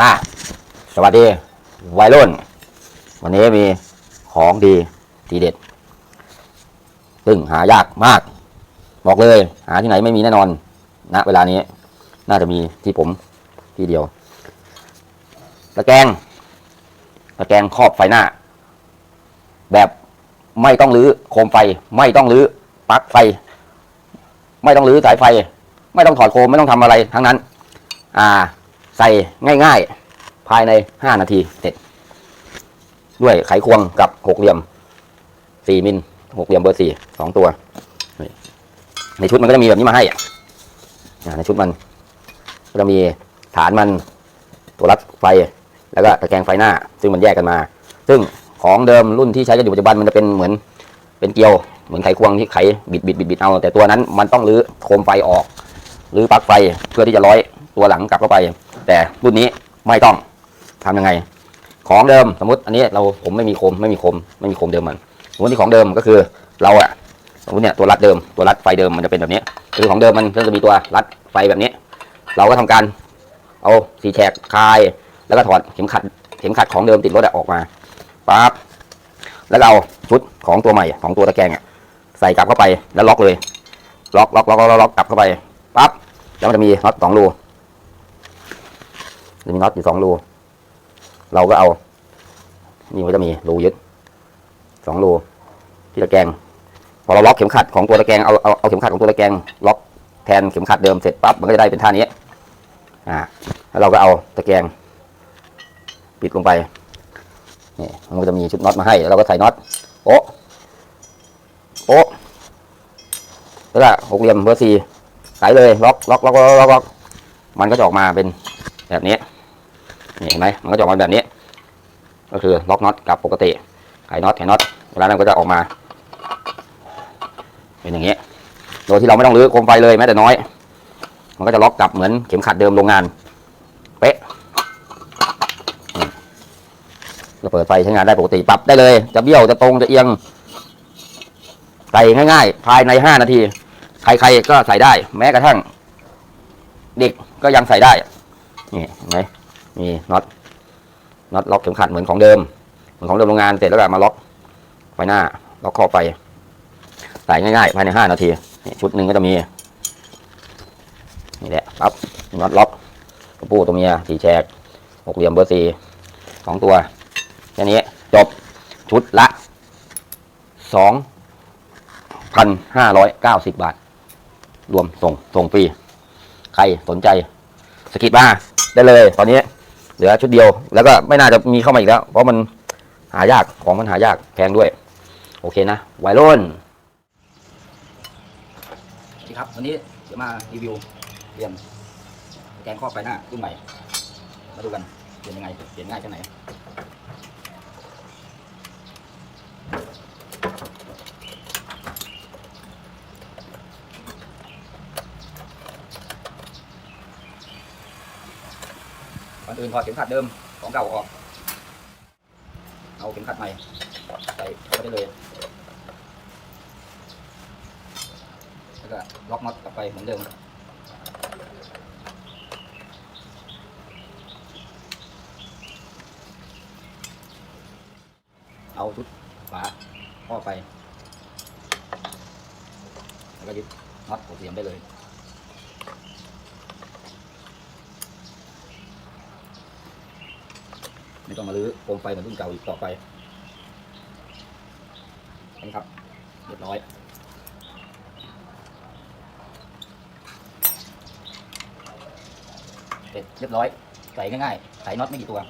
อะสวัสดีวัยรุ่น วันนี้มีของดีทีเด็ด ซึ่งหายากมาก บอกเลย หาที่ไหนไม่มีแน่นอนณเวลานี้ น่าจะมีที่ผมที่เดียวตะแกรงตะแกรงครอบไฟหน้า แบบไม่ต้องรื้อโคมไฟ ไม่ต้องรื้อปลั๊กไฟ ไม่ต้องรื้อสายไฟ ไม่ต้องถอดโคมไม่ต้องทำอะไรทั้งนั้น อ่า ใส่ง่ายๆ ภายใน 5 นาทีเสร็จ ด้วยไขควงกับหกเหลี่ยม 4 มิลหกเหลี่ยมเบอร์สี่สองตัว ในชุดมันก็จะมีแบบนี้มาให้อะในชุดมัน ก็จะมีฐานมันตัวรัดไฟ แล้วก็ตะแกรงไฟหน้า ซึ่งมันแยกกันมา ซึ่งของเดิมรุ่นที่ใช้กันอยู่ปัจจุบันมันจะเป็นเหมือนเป็นเกลียวเหมือนไขควงที่ไขบิดบิดบิดบิดเอา แต่ตัวนั้นมันต้องรื้อโคมไฟออกหรือปลั๊กไฟเพื่อที่จะร้อยตัวหลังกลับเข้าไป แต่รุ่นนี้ไม่ต้องทำยังไง ของเดิมสมมติอันนี้เราผมไม่มีโคมไม่มีโคมไม่มีโคมเดิมมันสมมติที่ของเดิมก็คือเราอะสมมติเนี่ยตัวรัดเดิมตัวรัดไฟเดิมมันจะเป็นแบบนี้ คือของเดิมมันก็จะมีตัวรัดไฟแบบนี้ เราก็ทำการเอาสีแฉกคลาย แล้วก็ถอดเข็มขัดเข็มขัดของเดิมติดรถออกมาปั๊บแล้วเราเอาชุดของตัวใหม่ของตัวตะแกรงอะใส่กลับเข้าไปแล้วล็อกเลยล็อกล็อกล็อกล็อกล็อกกลับเข้าไปปั๊บแล้วมันจะมีน็อตสองรู จะมีน็อตอยู่สองรู เราก็เอา นี่มันจะมีรูยึดสองรูที่ตะแกรงพอเราล็อกเข็มขัดของตัวตะแกรงเอาเอาเอาเข็มขัดของตัวตะแกรงล็อกแทนเข็มขัดเดิมเสร็จปั๊บมันก็จะได้เป็นท่านี้ อ่า แล้วเราก็เอาตะแกรงปิดลงไปนี่มันก็จะมีชุดน็อตมาให้แล้วเราก็ใส่น็อตโอ๊ะโอ๊ะแล้วก็หกเหลี่ยมเบอร์สี่ใส่เลยล็อกล็อกล็อกล็อกล็อกมันก็จะออกมาเป็นแบบนี้ เห็นไหมมันก็จะออกมาแบบนี้ ก็คือล็อกน็อตกับปกติไขน็อตไขน็อตเวลานั้นก็จะออกมาเป็นอย่างนี้โดยที่เราไม่ต้องรื้อโคมไฟเลยแม้แต่น้อย มันก็จะล็อกกลับเหมือนเข็มขัดเดิมโรงงาน เป๊ะนี่ก็เปิดไฟใช้งานได้ปกติปรับได้เลย จะเบี้ยวจะตรงจะเอียงใส่ง่ายๆ ภายใน 5 นาที ใครๆก็ใส่ได้ แม้กระทั่ง เด็กก็ยังใส่ได้ นี่เห็นไหม มีน็อตน็อตล็อกเข็มขัดเหมือนของเดิม เหมือนของเดิมโรงงานเสร็จแล้วก็มาล็อกไฟหน้าล็อกข้อไปใส่ง่ายๆภายใน5นาทีชุดหนึ่งก็จะมีนี่แหละปั๊บน็อตล็อกกระปูตัวเมียสี่แฉกหกเหลี่ยมเบอร์สี่สองตัวแค่นี้จบชุดละสองพันห้าร้อยเก้าสิบบาท รวมส่งส่งฟรี ใครสนใจสกิดมาได้เลยตอนนี้ เหลือชุดเดียว แล้วก็ไม่น่าจะมีเข้ามาอีกแล้ว เพราะมันหายากของมันหายากแพงด้วย โอเคนะไวรุ่นสวัสดีครับวันนี้เดี๋ยวมารีวิวเปลี่ยนแกงครอไฟหน้ารุ่นใหม่ มาดูกันเปลี่ยนยังไงเปลี่ยนง่ายแค่ไหน ก่อนอื่นถอดเข็มขัดเดิมของเก่าออก เอาเข็มขัดใหม่ใส่เข้าไปได้เลย แล้วก็ล็อกน็อตกลับไปเหมือนเดิมเอาชุดฝาข้อไป แล้วก็ยึดน็อตหกเหลี่ยมได้เลย ไม่ต้องมาลื้อโคมไฟเหมือนรุ่นเก่าอีกต่อไปนี่ครับเรียบร้อยเสร็จเรียบร้อยใส่ง่ายๆใส่น็อตไม่กี่ตัว